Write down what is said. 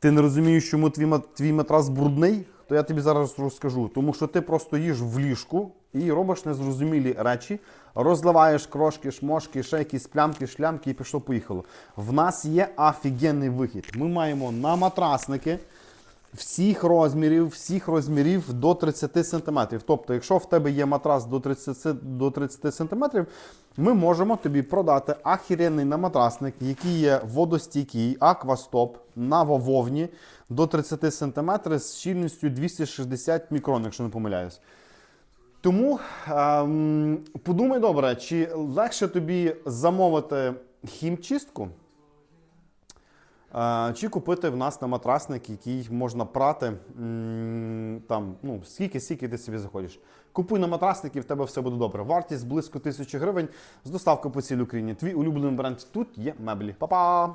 Ти не розумієш, чому твій, твій матрас брудний? То я тобі зараз розкажу. Тому що ти просто їж в ліжку і робиш незрозумілі речі, розливаєш крошки, шмошки, ще якісь плямки, шлямки і пішло поїхало. В нас є офігенний вихід. Ми маємо на матрасники всіх розмірів, всіх розмірів до 30 см. Тобто, якщо в тебе є матрас до 30, до 30 см, ми можемо тобі продати ахіренний наматрасник, який є водостійкий, аквастоп на вовні до 30 см з щільністю 260 мікрон, якщо не помиляюсь. Тому ем, подумай добре, чи легше тобі замовити хімчистку, чи купити в нас на матрасник, який можна прати там, ну, скільки, скільки ти собі заходиш. Купуй на матрасник і в тебе все буде добре. Вартість близько тисячі гривень з доставкою по цілій Україні. Твій улюблений бренд тут є меблі. Па-па!